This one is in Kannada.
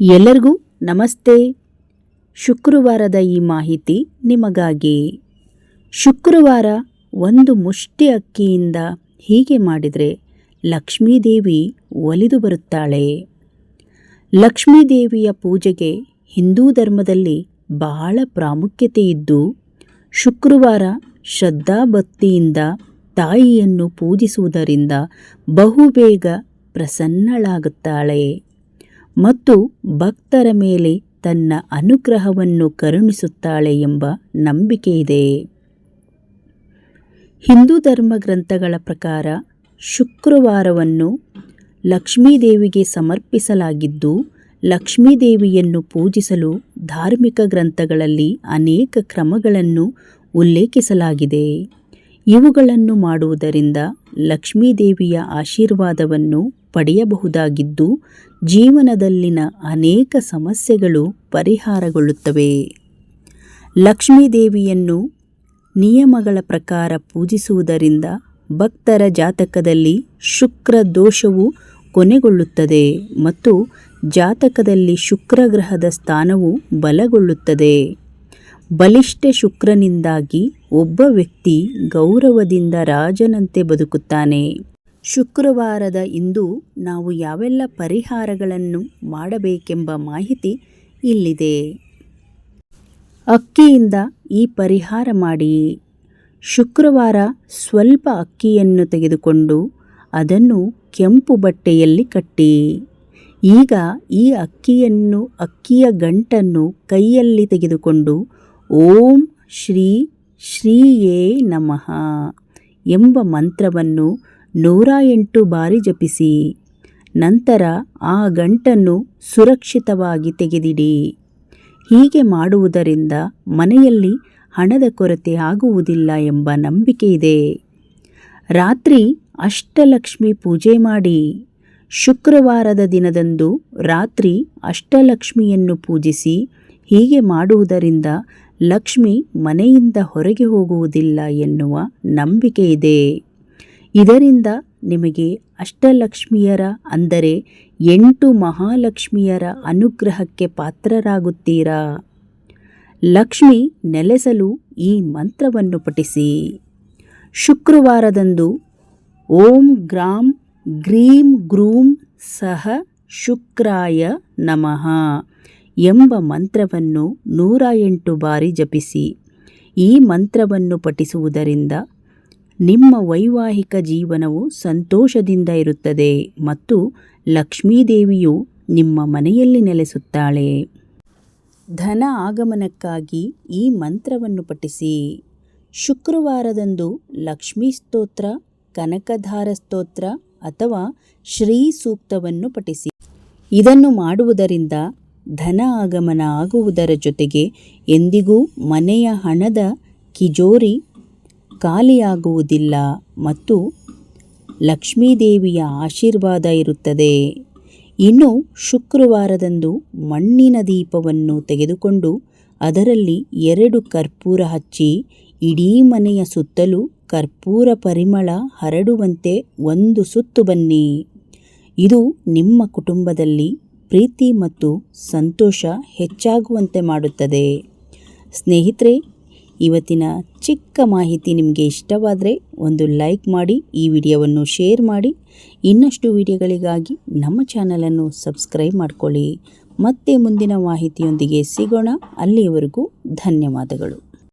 ಎಲ್ಲರಿಗೂ ನಮಸ್ತೆ. ಶುಕ್ರವಾರದ ಈ ಮಾಹಿತಿ ನಿಮಗಾಗಿ. ಶುಕ್ರವಾರ ಒಂದು ಮುಷ್ಟಿ ಅಕ್ಕಿಯಿಂದ ಹೀಗೆ ಮಾಡಿದರೆ ಲಕ್ಷ್ಮೀದೇವಿ ಒಲಿದು ಬರುತ್ತಾಳೆ. ಲಕ್ಷ್ಮೀದೇವಿಯ ಪೂಜೆಗೆ ಹಿಂದೂ ಧರ್ಮದಲ್ಲಿ ಬಹಳ ಪ್ರಾಮುಖ್ಯತೆ ಇದ್ದು, ಶುಕ್ರವಾರ ಶ್ರದ್ಧಾಭಕ್ತಿಯಿಂದ ತಾಯಿಯನ್ನು ಪೂಜಿಸುವುದರಿಂದ ಬಹುಬೇಗ ಪ್ರಸನ್ನಳಾಗುತ್ತಾಳೆ. ಮತ್ತು ಭಕ್ತರ ಮೇಲೆ ತನ್ನ ಅನುಗ್ರಹವನ್ನು ಕರುಣಿಸುತ್ತಾಳೆ ಎಂಬ ನಂಬಿಕೆಯಿದೆ. ಹಿಂದೂ ಧರ್ಮ ಗ್ರಂಥಗಳ ಪ್ರಕಾರ ಶುಕ್ರವಾರವನ್ನು ಲಕ್ಷ್ಮೀದೇವಿಗೆ ಸಮರ್ಪಿಸಲಾಗಿದ್ದು, ಲಕ್ಷ್ಮೀದೇವಿಯನ್ನು ಪೂಜಿಸಲು ಧಾರ್ಮಿಕ ಗ್ರಂಥಗಳಲ್ಲಿ ಅನೇಕ ಕ್ರಮಗಳನ್ನು ಉಲ್ಲೇಖಿಸಲಾಗಿದೆ. ಇವುಗಳನ್ನು ಮಾಡುವುದರಿಂದ ಲಕ್ಷ್ಮೀದೇವಿಯ ಆಶೀರ್ವಾದವನ್ನು ಪಡೆಯಬಹುದಾಗಿದ್ದು, ಜೀವನದಲ್ಲಿನ ಅನೇಕ ಸಮಸ್ಯೆಗಳು ಪರಿಹಾರಗೊಳ್ಳುತ್ತವೆ. ಲಕ್ಷ್ಮೀದೇವಿಯನ್ನು ನಿಯಮಗಳ ಪ್ರಕಾರ ಪೂಜಿಸುವುದರಿಂದ ಭಕ್ತರ ಜಾತಕದಲ್ಲಿ ಶುಕ್ರ ದೋಷವು ಕೊನೆಗೊಳ್ಳುತ್ತದೆ ಮತ್ತು ಜಾತಕದಲ್ಲಿ ಶುಕ್ರ ಗ್ರಹದ ಸ್ಥಾನವು ಬಲಗೊಳ್ಳುತ್ತದೆ. ಬಲಿಷ್ಠ ಶುಕ್ರನಿಂದಾಗಿ ಒಬ್ಬ ವ್ಯಕ್ತಿ ಗೌರವದಿಂದ ರಾಜನಂತೆ ಬದುಕುತ್ತಾನೆ. ಶುಕ್ರವಾರದ ಇಂದು ನಾವು ಯಾವೆಲ್ಲ ಪರಿಹಾರಗಳನ್ನು ಮಾಡಬೇಕೆಂಬ ಮಾಹಿತಿ ಇಲ್ಲಿದೆ. ಅಕ್ಕಿಯಿಂದ ಈ ಪರಿಹಾರ ಮಾಡಿ. ಶುಕ್ರವಾರ ಸ್ವಲ್ಪ ಅಕ್ಕಿಯನ್ನು ತೆಗೆದುಕೊಂಡು ಅದನ್ನು ಕೆಂಪು ಬಟ್ಟೆಯಲ್ಲಿ ಕಟ್ಟಿ. ಈಗ ಈ ಅಕ್ಕಿಯನ್ನು, ಅಕ್ಕಿಯ ಗಂಟನ್ನು ಕೈಯಲ್ಲಿ ತೆಗೆದುಕೊಂಡು ಓಂ ಶ್ರೀ ಶ್ರೀಯೇ ನಮಃ ಎಂಬ ಮಂತ್ರವನ್ನು ನೂರ ಎಂಟು ಬಾರಿ ಜಪಿಸಿ. ನಂತರ ಆ ಗಂಟನ್ನು ಸುರಕ್ಷಿತವಾಗಿ ತೆಗೆದಿಡಿ. ಹೀಗೆ ಮಾಡುವುದರಿಂದ ಮನೆಯಲ್ಲಿ ಹಣದ ಕೊರತೆ ಆಗುವುದಿಲ್ಲ ಎಂಬ ನಂಬಿಕೆ ಇದೆ. ರಾತ್ರಿ ಅಷ್ಟಲಕ್ಷ್ಮಿ ಪೂಜೆ ಮಾಡಿ. ಶುಕ್ರವಾರದ ದಿನದಂದು ರಾತ್ರಿ ಅಷ್ಟಲಕ್ಷ್ಮಿಯನ್ನು ಪೂಜಿಸಿ ಹೀಗೆ ಮಾಡುವುದರಿಂದ ಲಕ್ಷ್ಮಿ ಮನೆಯಿಂದ ಹೊರಗೆ ಹೋಗುವುದಿಲ್ಲ ಎನ್ನುವ ನಂಬಿಕೆ ಇದೆ. ಇದರಿಂದ ನಿಮಗೆ ಅಷ್ಟಲಕ್ಷ್ಮಿಯರ ಅಂದರೆ ಎಂಟು ಮಹಾಲಕ್ಷ್ಮಿಯರ ಅನುಗ್ರಹಕ್ಕೆ ಪಾತ್ರರಾಗುತ್ತೀರಾ? ಲಕ್ಷ್ಮಿ ನೆಲೆಸಲು ಈ ಮಂತ್ರವನ್ನು ಪಠಿಸಿ. ಶುಕ್ರವಾರದಂದು ಓಂ ಗ್ರಾಂ ಗ್ರೀಂ ಗ್ರೂಂ ಸಹ ಶುಕ್ರಾಯ ನಮಃ ಎಂಬ ಮಂತ್ರವನ್ನು ನೂರ ಎಂಟು ಬಾರಿ ಜಪಿಸಿ. ಈ ಮಂತ್ರವನ್ನು ಪಠಿಸುವುದರಿಂದ ನಿಮ್ಮ ವೈವಾಹಿಕ ಜೀವನವು ಸಂತೋಷದಿಂದ ಇರುತ್ತದೆ ಮತ್ತು ಲಕ್ಷ್ಮೀದೇವಿಯು ನಿಮ್ಮ ಮನೆಯಲ್ಲಿ ನೆಲೆಸುತ್ತಾಳೆ. ಧನ ಆಗಮನಕ್ಕಾಗಿ ಈ ಮಂತ್ರವನ್ನು ಪಠಿಸಿ. ಶುಕ್ರವಾರದಂದು ಲಕ್ಷ್ಮೀ ಸ್ತೋತ್ರ, ಕನಕಧಾರ ಸ್ತೋತ್ರ ಅಥವಾ ಶ್ರೀ ಸೂಕ್ತವನ್ನು ಪಠಿಸಿ. ಇದನ್ನು ಮಾಡುವುದರಿಂದ ಧನ ಆಗಮನ ಆಗುವುದರ ಜೊತೆಗೆ ಎಂದಿಗೂ ಮನೆಯ ಹಣದ ಕಿಜೋರಿ ಖಾಲಿಯಾಗುವುದಿಲ್ಲ ಮತ್ತು ಲಕ್ಷ್ಮೀದೇವಿಯ ಆಶೀರ್ವಾದ ಇರುತ್ತದೆ. ಇನ್ನು ಶುಕ್ರವಾರದಂದು ಮಣ್ಣಿನ ದೀಪವನ್ನು ತೆಗೆದುಕೊಂಡು ಅದರಲ್ಲಿ ಎರಡು ಕರ್ಪೂರ ಹಚ್ಚಿ ಇಡೀ ಮನೆಯ ಸುತ್ತಲೂ ಕರ್ಪೂರ ಪರಿಮಳ ಹರಡುವಂತೆ ಒಂದು ಸುತ್ತು ಬನ್ನಿ. ಇದು ನಿಮ್ಮ ಕುಟುಂಬದಲ್ಲಿ ಪ್ರೀತಿ ಮತ್ತು ಸಂತೋಷ ಹೆಚ್ಚಾಗುವಂತೆ ಮಾಡುತ್ತದೆ. ಸ್ನೇಹಿತರೆ ಇವತ್ತಿನ ಚಿಕ್ಕ ಮಾಹಿತಿ ನಿಮಗೆ ಇಷ್ಟವಾದರೆ ಒಂದು ಲೈಕ್ ಮಾಡಿ, ಈ ವಿಡಿಯೋವನ್ನು ಶೇರ್ ಮಾಡಿ. ಇನ್ನಷ್ಟು ವಿಡಿಯೋಗಳಿಗಾಗಿ ನಮ್ಮ ಚಾನಲನ್ನು ಸಬ್ಸ್ಕ್ರೈಬ್ ಮಾಡಿಕೊಳ್ಳಿ. ಮತ್ತೆ ಮುಂದಿನ ಮಾಹಿತಿಯೊಂದಿಗೆ ಸಿಗೋಣ. ಅಲ್ಲಿಯವರೆಗೂ ಧನ್ಯವಾದಗಳು.